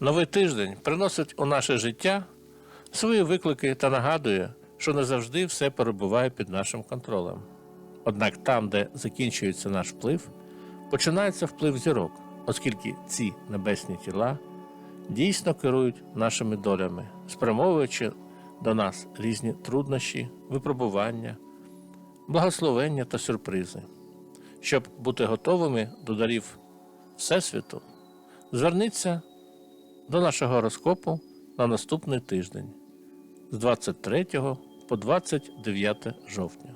новий тиждень приносить у наше життя свої виклики та нагадує, що не завжди все перебуває під нашим контролем. Однак там, де закінчується наш вплив, починається вплив зірок, оскільки ці небесні тіла дійсно керують нашими долями, спрямовуючи до нас різні труднощі, випробування, благословення та сюрпризи. Щоб бути готовими до дарів Всесвіту, зверніться до нашого гороскопу на наступний тиждень з 23 по 29 жовтня.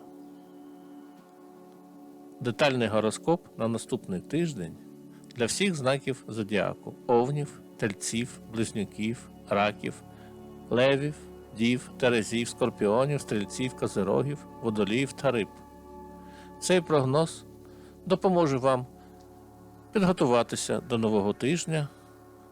Детальний гороскоп на наступний тиждень для всіх знаків зодіаку овнів, тельців, близнюків, раків, левів, дів, терезів, скорпіонів, стрільців, козирогів, водоліїв та риб. Цей прогноз допоможе вам підготуватися до нового тижня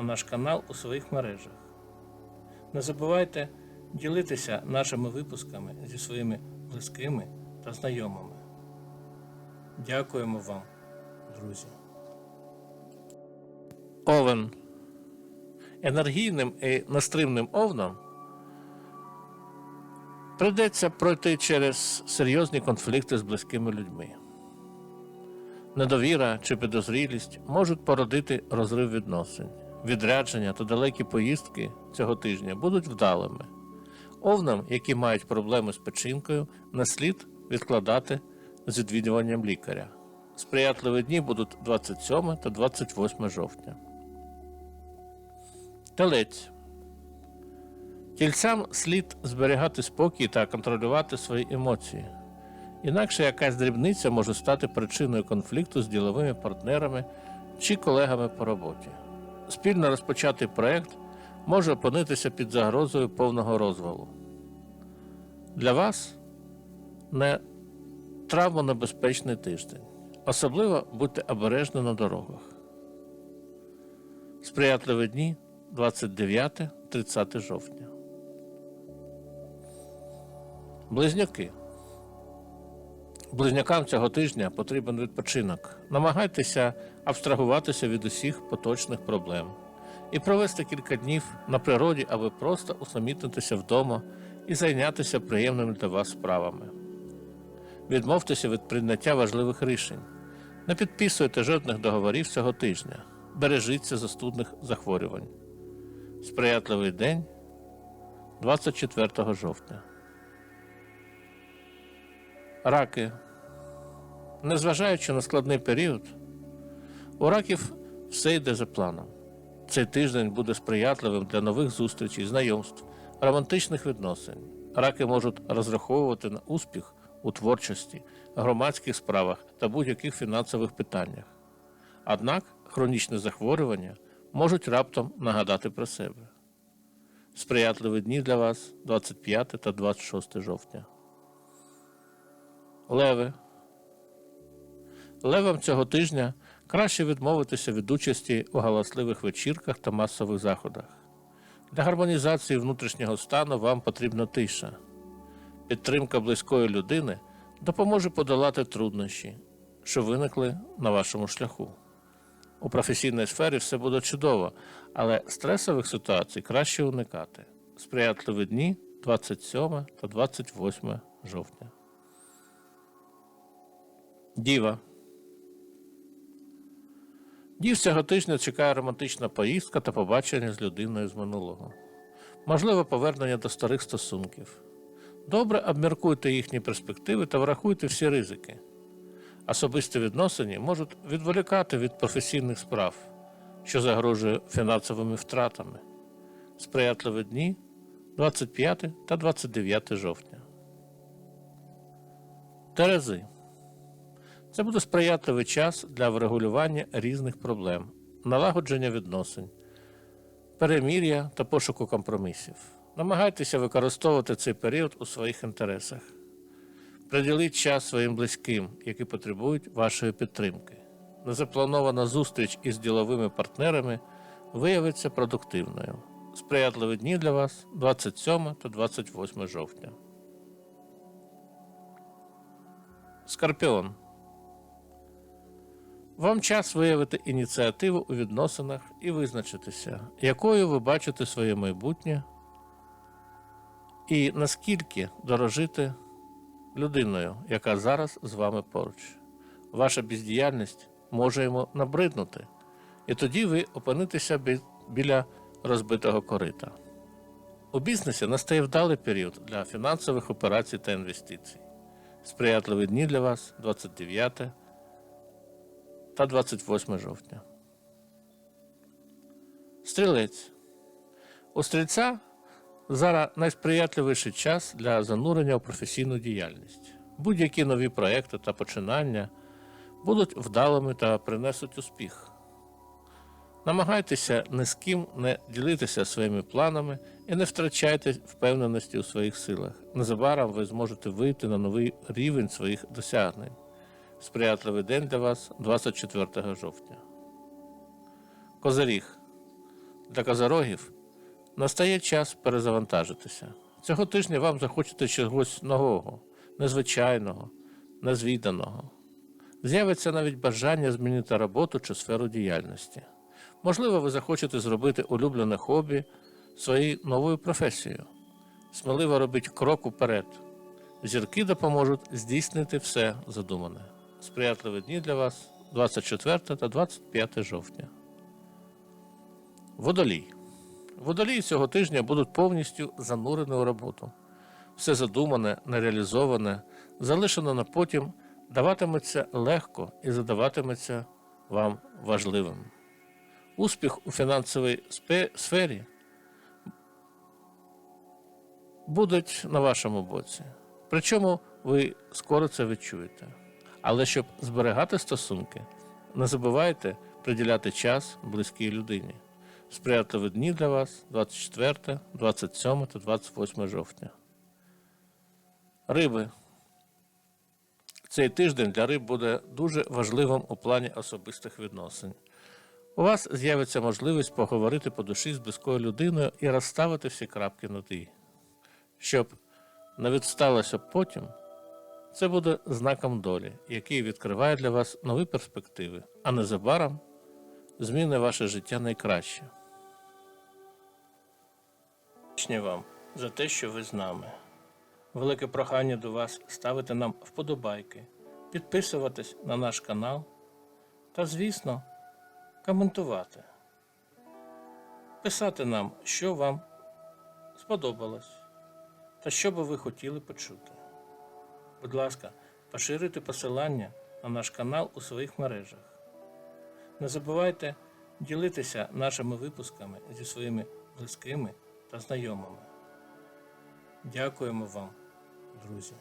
на наш канал у своїх мережах. Не забувайте ділитися нашими випусками зі своїми близькими та знайомими. Дякуємо вам, друзі. Овен. Енергійним і настривним овнам прийдеться пройти через серйозні конфлікти з близькими людьми. Недовіра чи підозрілість можуть породити розрив відносин. Відрядження та далекі поїздки цього тижня будуть вдалими. Овнам, які мають проблеми з печінкою, не слід відкладати з відвідуванням лікаря. Сприятливі дні будуть 27 та 28 жовтня. Телець. Тільцям слід зберігати спокій та контролювати свої емоції. Інакше якась дрібниця може стати причиною конфлікту з діловими партнерами чи колегами по роботі. Спільно розпочатий проект може опинитися під загрозою повного розвалу. Для вас не травмонебезпечний тиждень. Особливо будьте обережні на дорогах. Сприятливі дні 29-30 жовтня. Близнюки. Близнякам цього тижня потрібен відпочинок. Намагайтеся абстрагуватися від усіх поточних проблем і провести кілька днів на природі, аби просто усамітнитися вдома і зайнятися приємними для вас справами. Відмовтеся від прийняття важливих рішень. Не підписуйте жодних договорів цього тижня. Бережіться застудних захворювань. Сприятливий день 24 жовтня. Раки. Незважаючи на складний період, у раків все йде за планом. Цей тиждень буде сприятливим для нових зустрічей, знайомств, романтичних відносин. Раки можуть розраховувати на успіх у творчості, громадських справах та будь-яких фінансових питаннях. Однак хронічні захворювання можуть раптом нагадати про себе. Сприятливі дні для вас 25 та 26 жовтня. Леви. Левам цього тижня краще відмовитися від участі у галасливих вечірках та масових заходах. Для гармонізації внутрішнього стану вам потрібна тиша. Підтримка близької людини допоможе подолати труднощі, що виникли на вашому шляху. У професійній сфері все буде чудово, але стресових ситуацій краще уникати. Сприятливі дні 27 та 28 жовтня. Діва. Дів цього тижня чекає романтична поїздка та побачення з людиною з минулого. можливо повернення до старих стосунків. Добре обміркуйте їхні перспективи та врахуйте всі ризики. Особисті відносини можуть відволікати від професійних справ, що загрожує фінансовими втратами. Сприятливі дні 25 та 29 жовтня. Терези. Це буде сприятливий час для врегулювання різних проблем, налагодження відносин, перемір'я та пошуку компромісів. Намагайтеся використовувати цей період у своїх інтересах. Приділіть час своїм близьким, які потребують вашої підтримки. Незапланована зустріч із діловими партнерами виявиться продуктивною. Сприятливі дні для вас 27 та 28 жовтня. Скорпіон. Вам час виявити ініціативу у відносинах і визначитися, якою ви бачите своє майбутнє і наскільки дорожити людиною, яка зараз з вами поруч. Ваша бездіяльність може йому набриднути, і тоді ви опинитеся біля розбитого корита. У бізнесі настає вдалий період для фінансових операцій та інвестицій. Сприятливі дні для вас 29 та 28 жовтня. Стрілець. У стрільця зараз найсприятливіший час для занурення у професійну діяльність. Будь-які нові проекти та починання будуть вдалими та принесуть успіх. Намагайтеся ні з ким не ділитися своїми планами і не втрачайте впевненості у своїх силах. Незабаром ви зможете вийти на новий рівень своїх досягнень. Сприятливий день для вас 24 жовтня. Козиріг. Для козорогів настає час перезавантажитися. Цього тижня вам захочеться чогось нового, незвичайного, незвіданого. З'явиться навіть бажання змінити роботу чи сферу діяльності. Можливо, ви захочете зробити улюблене хобі своєю новою професією. Сміливо робіть крок уперед. Зірки допоможуть здійснити все задумане. Сприятливі дні для вас 24 та 25 жовтня. Водолій. Водолії цього тижня будуть повністю занурені у роботу. Все задумане, нереалізоване, залишено на потім, даватиметься легко і задаватиметься вам важливим. Успіх у фінансовій сфері будуть на вашому боці. Причому ви скоро це відчуєте. Але щоб зберігати стосунки, не забувайте приділяти час близькій людині. Сприятливі дні для вас 24, 27 та 28 жовтня. Риби. Цей тиждень для риб буде дуже важливим у плані особистих відносин. У вас з'явиться можливість поговорити по душі з близькою людиною і розставити всі крапки над «і». Щоб не відсталося потім, це буде знаком долі, який відкриває для вас нові перспективи, а незабаром зміни ваше життя найкраще. Вдячні вам за те, що ви з нами. Велике прохання до вас ставити нам вподобайки, підписуватись на наш канал та, звісно, коментувати, писати нам, що вам сподобалось та що би ви хотіли почути. Будь ласка, поширюйте посилання на наш канал у своїх мережах. Не забувайте ділитися нашими випусками зі своїми близькими та знайомими. Дякуємо вам, друзі.